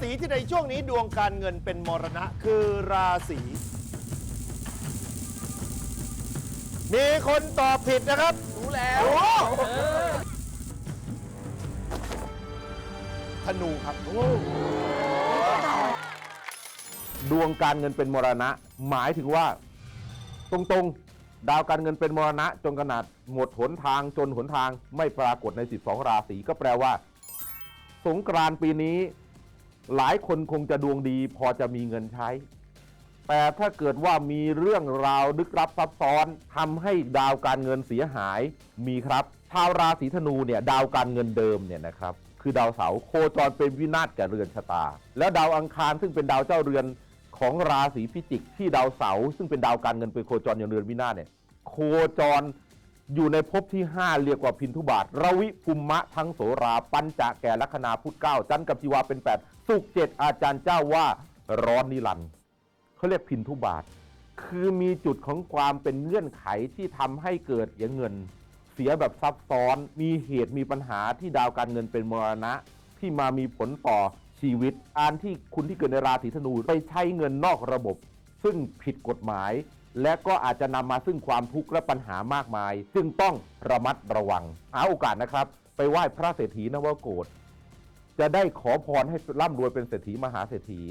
ศีที่ในช่วงนี้ดวงการเงินเป็นมรณะคือราศีมีคนตอบผิดนะครับรู้แล้วธนูครับ ดวงการเงินเป็นมรณะ หมายถึงว่า ตรงๆ ดาวการเงินเป็นมรณะ จนขนาดหมดหนทางจนหนทางไม่ปรากฏใน 12 ราศีก็แปลว่า สงกรานต์ปีนี้ หลายคนคงจะดวงดีพอจะมีเงินใช้ แต่ถ้าเกิดว่ามีเรื่องราวลึกลับซับซ้อนทำให้ดาวการเงินเสียหายมีครับชาวราศีธนูเนี่ยดาวการเงินเดิมเนี่ยนะครับคือดาวเสาร์โคจรเป็นวินาศแก่เรือนชะตา แล้วดาวอังคารซึ่งเป็นดาวเจ้าเรือนของราศีพิจิกที่ดาวเสาร์ซึ่งเป็นดาวการเงินเป็นโคจรอย่างเรือนวินาศเนี่ยโคจร อยู่ในภพที่ 5 เรียกว่าพินทุบาทระวิภูมะทั้งโสราปัญจะแก่ลัคนาพุทธเก้าจันทร์กับชีวาเป็น 8 สุกเจ็ดอาจารย์เจ้าว่าร้อนนิรันด์เขาเรียกพินทุบาท คือมีจุดของความเป็นเงื่อนไขที่ทำให้เกิดเสียเงิน เสียแบบซับซ้อน มีเหตุมีปัญหาที่ดาวการเงินเป็นมรณะ ที่มามีผลต่อชีวิตอันที่คุณที่เกิดในราศีธนูไปใช้เงินนอกระบบ ซึ่งผิดกฎหมาย และก็อาจจะนำมาซึ่งความทุกข์และปัญหามากมาย จึงต้องระมัดระวัง หาโอกาสนะครับ ไปไหว้พระเศรษฐีนวโกฏจะได้ขอพรให้ร่ำรวยเป็นเศรษฐีมหาเศรษฐี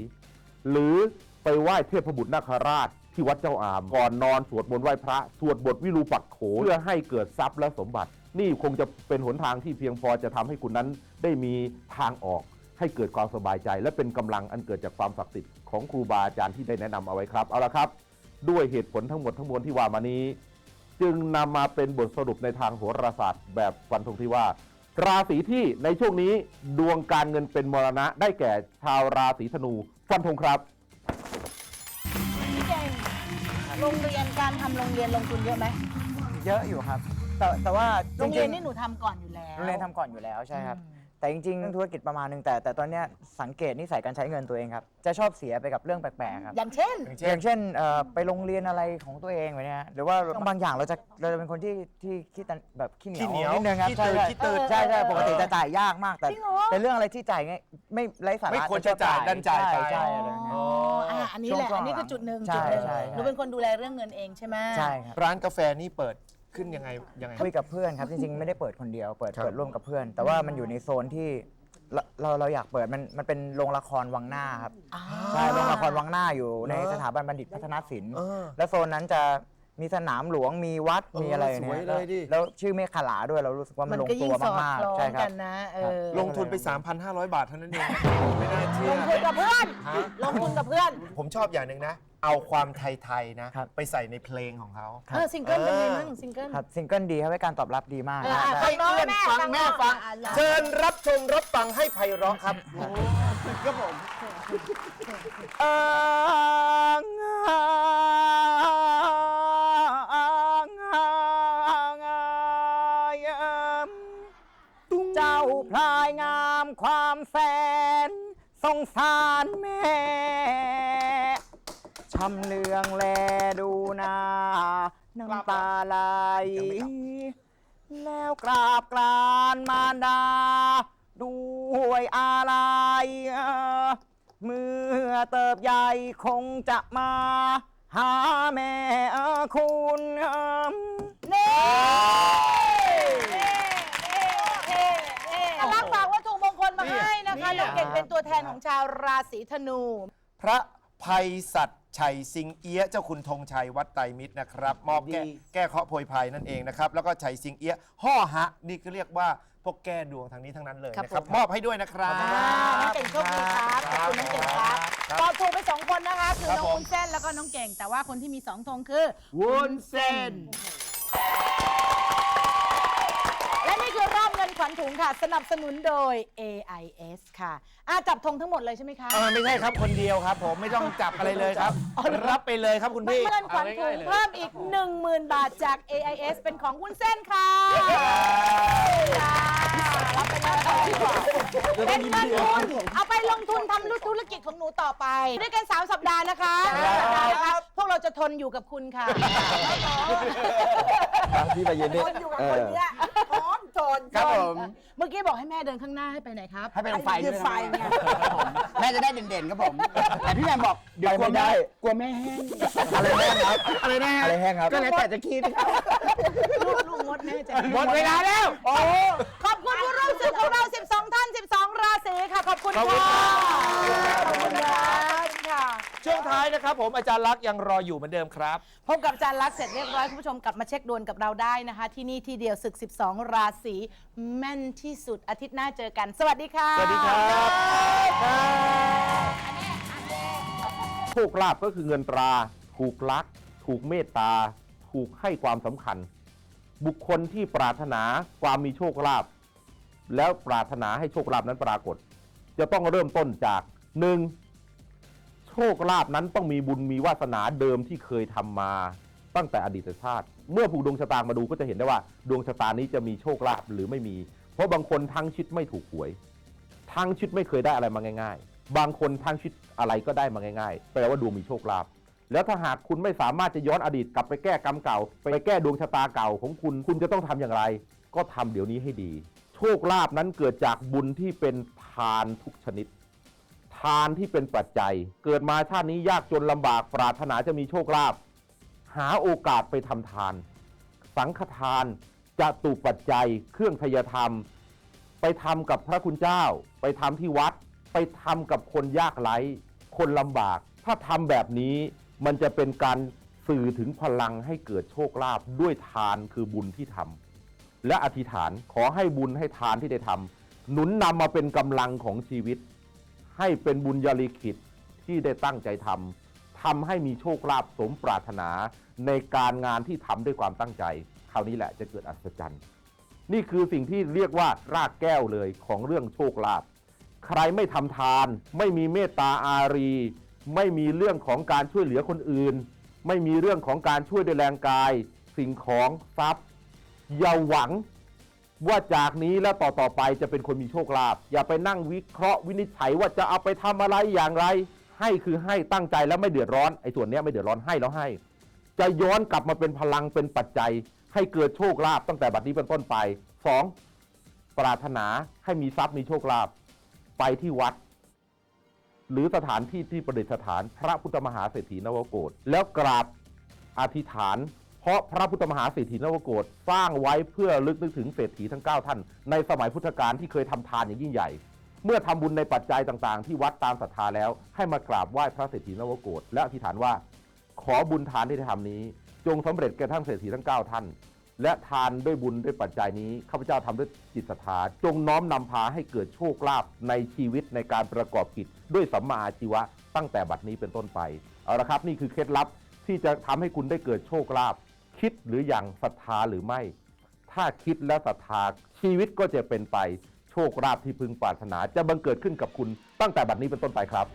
หรือไปไหว้เทพบุตรนาคราชที่วัดเจ้าอาม ก่อนนอนสวดมนต์ไหว้พระ สวดบทวิรูปักโข เพื่อให้เกิดทรัพย์และสมบัติ นี่คงจะเป็นหนทางที่เพียงพอจะทำให้คุณนั้นได้มีทางออก ให้เกิดความสบายใจ และเป็นกำลังอันเกิดจากความศักดิ์สิทธิ์ของครูบาอาจารย์ที่ได้แนะนำเอาไว้ครับ เอาละครับ ด้วยเหตุผลทั้งหมดทั้งมวลที่ว่ามานี้ จึงนำมาเป็นบทสรุปในทางโหราศาสตร์แบบฟันธงที่ว่า ราศีที่ในช่วงนี้ดวงการเงินเป็นมรณะได้แก่ชาวราศีธนู ฟันธงครับ พี่เก่งโรงเรียนการทำโรงเรียนลงทุนเยอะไหมเยอะอยู่ครับ แต่แต่ว่าโรงเรียนจนี่หนูทำก่อนอยู่แล้ว โรงเรียนทำก่อนอยู่แล้วใช่ครับ แต่จริงๆเรื่องธุรกิจประมาณนึงแต่แต่ตอนเนี้ยสังเกตนิสัยการใช้เงินตัวเองครับ จะชอบเสียไปกับเรื่องแปลกๆครับ อย่างเช่น อย่างเช่นเอ่อไปโรงเรียนอะไรของตัวเองแบบเนี้ยหรือว่าบางอย่างเราจะเราจะเป็นคนที่ที่ขี้ตันแบบขี้เหนีขี้เหนียวนิดนึงครับขี้ใช่ตื่นใช่ขี้ตื่นใช่ใช่เออปกติจะจ่ายยากมากแต่จริงเหรอ เป็นเรื่องอะไรที่จ่ายง่ายไม่ไร้สาระไม่ควรจะจ่ายดันจ่ายไป ใช่ใช่อะไรอย่างเงี้ย อ๋ออ่าอันนี้แหละ ช่วงๆอันนี้คือจุดหนึ่งใช่จุดหนึ่งใช่ หนูเป็นคนดูแลเรื่องเงินเองใช่ไหม ใช่ครับ ร้านกาแฟนี่เปิด ขึ้นยังไงยังไง คุยกับเพื่อนครับจริงๆไม่ได้เปิดคนเดียวเปิดครับ เปิดร่วมกับเพื่อน แต่ว่ามันอยู่ในโซนที่เราเราเราอยากเปิดมันมันเป็นโรงละครวังหน้าครับอ่าใช่โรงละครวังหน้าอยู่ในเหรอสถาบันบัณฑิตพัฒนศิลป์เออแล้วโซนนั้นจะมีสนามหลวงมีวัดเออมีอะไรสวยนี่เลยดิ แล้วชื่อเมฆขลาด้วยเรารู้สึกว่ามันลงก็ตัยิ่งวสอดมากคล้อๆใช่งครักับ นนะเออลงทุนไป 3,500 บาทเท่านั้นเอง ไม่น่าเชื่ลองทุนกับเพื่อน ฮะ ลงทุนกับเพื่อน ผมชอบอย่างหนึ่งนะ เอาความไทยๆนะ ครับ ไปใส่ในเพลงของเขา เออซิงเกิลเป็นไงบ้างซิงเกิล ครับซิงเกิลดีครับให้การตอบรับดีมากเออนะอะแต่ฟังน้องแม่ฟังแม่ฟัง อะอะเชิญรับชมรับฟังให้ไพเราะครับครับผม เองเจ้าพลายงามความแสน สงสารแม่ ชำเลืองแลดูนาน้ำตาไหลแล้วกราบกรานมารดา ด้วยอะไรเมื่อเติบใหญ่คงจะมา หาแม่คุณเน่รับฝากวัตถุมงคลมาให้นะคะน้องเก่งเป็นตัวแทนของชาวราศีธนู พระภัยสัตย์ ชัยสิงเอี้ยะเจ้าคุณธงชัยวัดไตรมิตรนะครับมอบแก้แก้เคราะห์โพยภัยนั่นเองนะครับแล้วก็ชัยสิงเอี้ยะห่อฮะนี่ก็เรียกว่าพวกแก้ดวงทางนี้ทั้งนั้นเลยครับนะครับผมมอบให้ด้วยนะครับอ่าน้องเก่งโชคดีครับขอบคุณน้องเก่งครับครับตอบถูกไปสองคนนะคะ คือครับน้องผม วุ้นเส้นแล้วก็น้องเก่ง แต่ว่าคนที่มีสองธงคือ วุ้นเส้น และนี่คือรอบเงินข วัญถุงค่ะ สนับสนุนโดย AIS ค่ะอาจับธงทั้งหมดเลยใช่ไหมคะ เออไม่ใช่ครับคนเดียวครับ ผมไม่ต้องจับอะไรเลยครับ รับไปเลยครับคุณพี่เงินขวัญถุงเพิ่มอีก 10,000 บาทจาก AIS เป็นของวุ้นเส้นค่ะจ้ารับไปเลยเป็นเงินทุนเอาไปลงทุนทำธุรกิจของหนูต่อไป ด้วยกัน3สัปดาห์นะคะสัปดาห์นะคะพวกเราจะทนอยู่กับคุณค่ะ พี่ไปยืนดิทนอยู่กับคนเนี้ย พร้อมทนครับผมเมื่อกี้บอกให้แม่เดินข้างหน้าให้ไปไหนครับ ให้เป็นไฟด้วยนะไงแม่จะได้เด่นๆครับผม แต่พี่แหม่มบอกเดี๋ยวกลัวแม่กลัวแม่แห้งอะไรแห้งครับ อะไรนะฮะอะไรแห้งครับ ก็แล้วแต่จะคิดครับลูกลูกมดแน่ใจหมดเวลาแล้วขอบคุณผู้ร่วมศึกของเรา 12 ท่าน 12 ราศีค่ะ ขอบคุณค่ะ ขอบคุณครับค่ะ ช่วง ท้ายนะครับ ผมอาจารย์ลักษณ์ยังรออยู่เหมือนเดิมครับ พบกับอาจารย์ลักษณ์เสร็จเรียบร้อยคุณผู้ชมกลับมาเช็คดวงกับเราได้นะคะ ที่นี่ที่เดียวศึก 12 ราศีแม่นที่สุดอาทิตย์หน้าเจอกัน สวัสดีค่ะ สวัสดีครับโชคลาภก็คือเงินตรา ถูกลัก ถูกเมตตา ถูกให้ความสำคัญ บุคคลที่ปรารถนาความมีโชคลาภแล้วปรารถนาให้โชคลาภนั้นปรากฏ จะต้องเริ่มต้นจากหนึ่ง โชคลาภนั้นต้องมีบุญมีวาสนาเดิมที่เคยทำมาตั้งแต่อดีตชาติ เมื่อผูกดวงชะตามาดูก็จะเห็นได้ว่า ดวงชะตานี้จะมีโชคลาภหรือไม่มี เพราะบางคนทั้งชิดไม่ถูกหวย ทั้งชิดไม่เคยได้อะไรมาง่าย ๆ บางคนทั้งชิดอะไรก็ได้มาง่ายๆแปลว่าดวงมีโชคลาภแล้วถ้าหากคุณไม่สามารถจะย้อนอดีตกลับไปแก้กรรมเก่า ไปแก้ดวงชะตาเก่าของคุณ คุณจะต้องทำอย่างไร ก็ทำเดี๋ยวนี้ให้ดี โชคลาภนั้นเกิดจากบุญที่เป็นทานทุกชนิด ทานที่เป็นปัจจัย เกิดมาชาตินี้ยากจนลำบากปรารถนาจะมีโชคลาภหาโอกาสไปทำทาน สังฆทานจะตุปัจจัย เครื่องทยธรรม ไปทำกับพระคุณเจ้า ไปทำที่วัด ไปทำกับคนยากไร้คนลำบาก ถ้าทำแบบนี้มันจะเป็นการสื่อถึงพลังให้เกิดโชคลาภด้วยทานคือบุญที่ทำและอธิษฐานขอให้บุญให้ทานที่ได้ทำหนุนนำมาเป็นกำลังของชีวิต ให้เป็นบุญญาลิขิตที่ได้ตั้งใจทำทำให้มีโชคลาภสมปรารถนาในการงานที่ทำด้วยความตั้งใจคราวนี้แหละจะเกิดอัศจรรย์ นี่คือสิ่งที่เรียกว่ารากแก้วเลยของเรื่องโชคลาภใครไม่ทำทาน ไม่มีเมตตาอารี ไม่มีเรื่องของการช่วยเหลือคนอื่น ไม่มีเรื่องของการช่วยด้วยแรงกาย สิ่งของทรัพย์อย่าหวัง ว่าจากนี้แล้วต่อต่อไปจะเป็นคนมีโชคลาภอย่าไปนั่งวิเคราะห์วินิจฉัยว่าจะเอาไปทำอะไรอย่างไร ให้คือให้ตั้งใจแล้วไม่เดือดร้อนไอ้ส่วนนี้ไม่เดือดร้อนให้แล้วให้ จะย้อนกลับมาเป็นพลังเป็นปัจจัย ให้เกิดโชคลาภตั้งแต่บัดนี้เป็นต้นไปสองปรารถนาให้มีทรัพย์มีโชคลาภไปที่วัด หรือสถานที่ที่ประดิษฐาน พระพุทธมหาเศรษฐีนวโกศแล้วกราบอธิษฐาน เพราะพระพุทธมหาเศรษฐีนวโกศสร้างไว้เพื่อลึกนึกถึงเศรษฐีทั้ง 9 ท่าน ในสมัยพุทธกาลที่เคยทำทานอย่างยิ่งใหญ่ เมื่อทำบุญในปัจจัยต่างๆ ที่วัดตามศรัทธาแล้ว ให้มากราบไหว้พระเศรษฐีนวโกศและอธิษฐานว่า ขอบุญทานที่ได้ทำนี้ จงสำเร็จแก่ทั้งเศรษฐีทั้ง 9 ท่าน และทานด้วยบุญด้วยปัจจัยนี้ข้าพเจ้าทำด้วยจิตศรัทธาจงน้อมนำพาให้เกิดโชคลาภในชีวิตในการประกอบกิจด้วยสัมมาอาชีวะตั้งแต่บัดนี้เป็นต้นไปเอาละครับ นี่คือเคล็ดลับที่จะทำให้คุณได้เกิดโชคลาภ คิดหรืออยังศรัทธาหรือไม่ ถ้าคิดและศรัทธาชีวิตก็จะเป็นไป โชคลาภที่พึงปรารถนาจะบังเกิดขึ้นกับคุณตั้งแต่บัดนี้เป็นต้นไปครับ